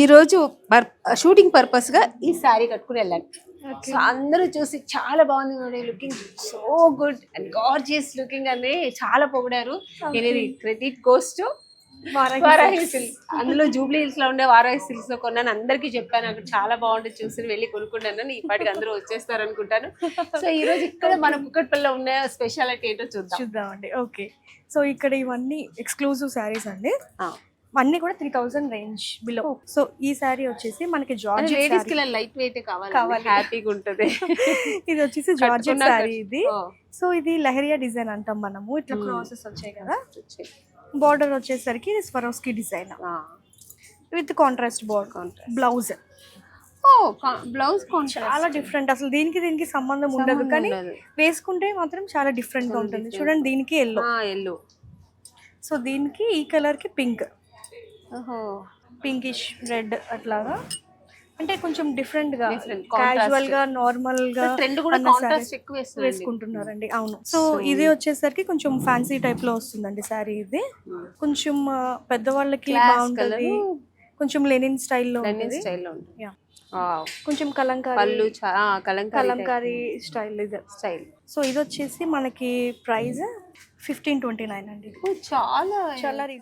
ఈరోజు షూటింగ్ పర్పస్గా ఈ శారీ కట్టుకుని వెళ్ళాను. సో అందరూ చూసి చాలా బాగుంది looking so good and gorgeous looking అని చాలా పొగిడారు. నేను ఇది credit goes to Varahi Silks అందులో జూబ్లీ హిల్స్లో ఉండే వారాహి సిల్క్స్లో కొన్నాను. అందరికీ చెప్పాను అక్కడ చాలా బాగుంటుంది చూసి వెళ్ళి కొనుక్కున్నాను ఈ పాటికి అందరూ వచ్చేస్తారు అనుకుంటాను సో ఈ రోజు ఇక్కడ మన కుక్కట్పల్లిలో ఉన్న స్పెషాలిటీ ఏంటో చూద్దాం. చూద్దామండి. ఓకే సో ఇక్కడ ఇవన్నీ ఎక్స్క్లూజివ్ శారీస్ అండి. అన్ని కూడా three thousand range below so ఈ శారీ వచ్చేసి మనకి జార్జ్ లేడీస్కి లైట్ వెయిట్ కావాలి. కావాలి. హ్యాపీగా ఉంటది. ఇది వచ్చేసి జార్జెట్ శారీ ఇది. సో ఇది లహరియా డిజైన్ అంటాం మనము. ఇట్లా Hmm. క్రాసెస్ వచ్చాయి కదా. బార్డర్ వచ్చేసరికి Swarovski design. With contrast border. Blouse oh blouse చాలా డిఫరెంట్ అసలు దీనికి దీనికి సంబంధం ఉండదు. కానీ. వేసుకుంటే మాత్రం చాలా డిఫరెంట్గా ఉంటుంది. చూడండి దీనికి ఎల్లో ఎల్లో సో దీనికి ఈ కలర్కి పింక్ ఓహో పింకిష్ రెడ్ అట్లాగా? అంటే కొంచెం డిఫరెంట్గా. క్యాజువల్గా నార్మల్గా ట్రెండ్ కూడా కాంట్రాస్ట్ ఎక్కువ వేసుకుంటున్నారండి. అవును. సో ఇది వచ్చేసరికి కొంచెం ఫ్యాన్సీ టైప్లో వస్తుందండి శారీ ఇది. కొంచెం పెద్దవాళ్ళకి బాగుంటది. కొంచెం లెనిన్ స్టైల్లో ఉంటుంది. Wow. కొంచెం పళ్ళు కలంకారీ కలంకారీ స్టైల్ ఇది. స్టైల్ సో ఇది వచ్చేసి మనకి ప్రైస్ ఫిఫ్టీన్ ట్వంటీ నైన్ అండి చాలా చాలా